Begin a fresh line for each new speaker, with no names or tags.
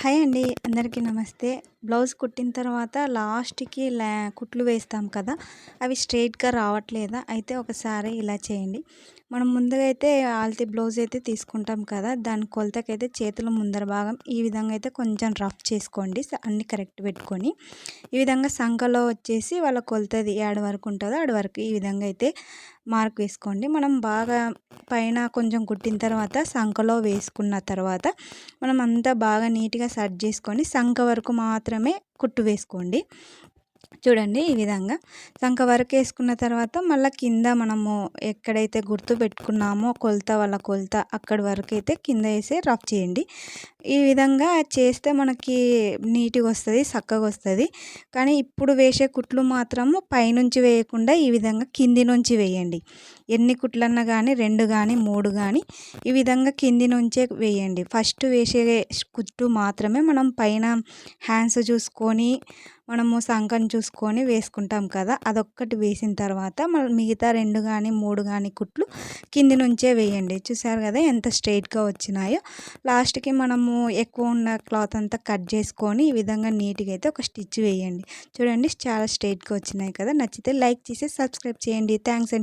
Hi అండి అందరికీ నమస్తే. బ్లౌజ్ కుట్టిన తర్వాత లాస్ట్కి లా కుట్లు వేస్తాం కదా అవి స్ట్రైట్గా రావట్లేదా? అయితే ఒకసారి ఇలా చేయండి. మనం ముందుగా అయితే ఆల్తి బ్లౌజ్ అయితే తీసుకుంటాం కదా దాని కొలతకైతే చేతుల ముందర భాగం ఈ విధంగా అయితే కొంచెం రఫ్ చేసుకోండి అన్ని కరెక్ట్ పెట్టుకొని. ఈ విధంగా సంఖలో వచ్చేసి వాళ్ళ కొలతది ఏడు వరకు ఉంటుందో ఆడ వరకు ఈ విధంగా అయితే మార్క్ వేసుకోండి. మనం బాగా పైన కొంచెం కుట్టిన తర్వాత సంఖలో వేసుకున్న తర్వాత మనం అంతా బాగా నీట్గా సర్జ్ చేసుకొని సంఖ వరకు మాత్రమే కుట్టు వేసుకోండి. చూడండి ఈ విధంగా. సంఖ వరకు వేసుకున్న తర్వాత మళ్ళీ కింద మనము ఎక్కడైతే గుర్తు పెట్టుకున్నామో కొలత వాళ్ళ కొలత అక్కడి వరకు అయితే కింద వేసి రఫ్ చేయండి. ఈ విధంగా చేస్తే మనకి నీట్గా వస్తుంది చక్కగా వస్తుంది. కానీ ఇప్పుడు వేసే కుట్లు మాత్రము పైనుంచి వేయకుండా ఈ విధంగా కింది నుంచి వేయండి. ఎన్ని కుట్లన్నా కానీ రెండు కానీ మూడు కానీ ఈ విధంగా కింది నుంచే వేయండి. ఫస్ట్ వేసే కుట్టు మాత్రమే మనం పైన హ్యాండ్స్ చూసుకొని మనము సంకను చూసుకొని వేసుకుంటాం కదా అదొక్కటి వేసిన తర్వాత మళ్ళీ మిగతా రెండు కానీ మూడు కానీ కుట్లు కింది నుంచే వేయండి. చూసారు కదా ఎంత స్ట్రైట్గా వచ్చినాయో. లాస్ట్కి మనము ఎక్కువ ఉన్న క్లాత్ అంతా కట్ చేసుకొని ఈ విధంగా నీట్గా అయితే ఒక స్టిచ్ వేయండి. చూడండి చాలా స్ట్రైట్గా వచ్చినాయి కదా. నచ్చితే లైక్ చేసి సబ్స్క్రైబ్ చేయండి. థ్యాంక్స్ అండి.